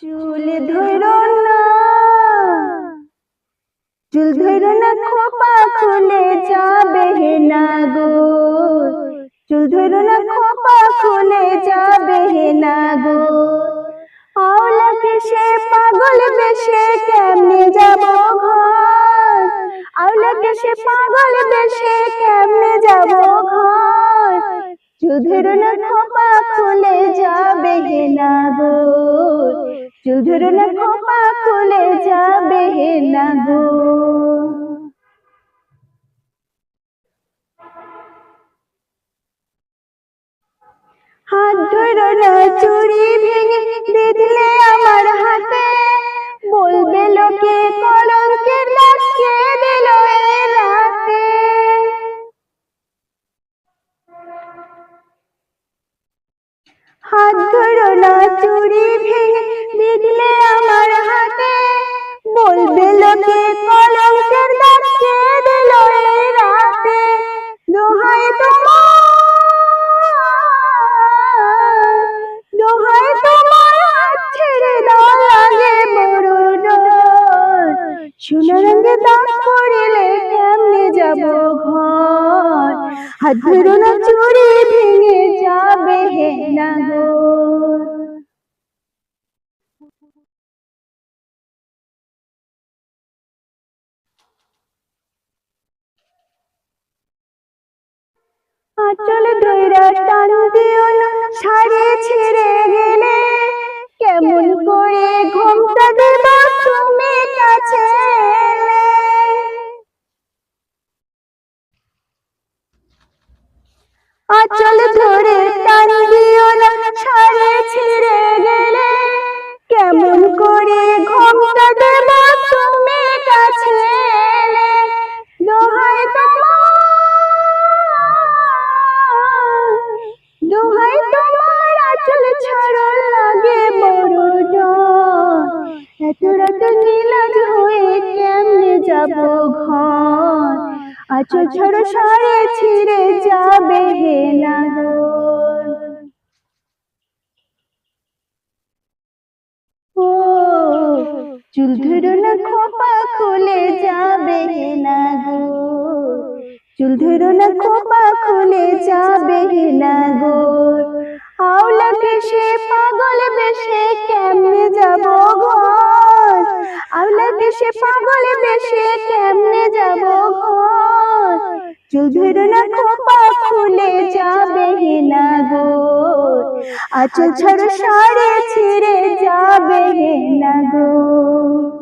চুল ধরো না চুল ধরো না খোপা খুলে যাবে হে না গো চুল না, খোপা খুলে যাবে না গো আওলা সে পাগল বেশে, কেমনে যাব ঘর? আওলা সে পাগল বেশে, কেমনে যাব ঘর? চুল না, খোপা খুলে যাবে না গো চুল না, খোপা খুলে যাবে না গো হাত ধরো না চুরি ভেঙে বেঁধলে আমার হাতে। বলবে লোকে, কলঙ্কের লাটকে দিল রাতে? হাত ধরো না চুরি ভেঙে বিঁধলে আমার হাতে। সোনা রঙে দাগ পড়িলে কেমনে যাব ঘর? হাত ধরো না, চুরি ভেঙে যাবে হে না গো আচল ধৈরা টান দিও আচল ধরে টান দিও না ছিঁড়ে গেলে। কেমন করে ঘুমটা দেব তুমি কাছে এলে? দোহাই তোমার আচল ছাড়ো লাগে বড় এত রাত নীলাজ হয়ে কেমনে যাব ঘর? ছাড়ো সারে ছিঁড়ে যাবে হে নাগর। ও, চুল ধরো না, খোপা খুলে যাবে হে নাগর। চুল ধরো না, খোপা খুলে যাবে হে নাগো সে পাগল বেশে কেমনে যাব চুধুর ধরো না খোপা খুলে যাবে না গো আচল ছড় সারে ছিড়ে যাবে না নাগো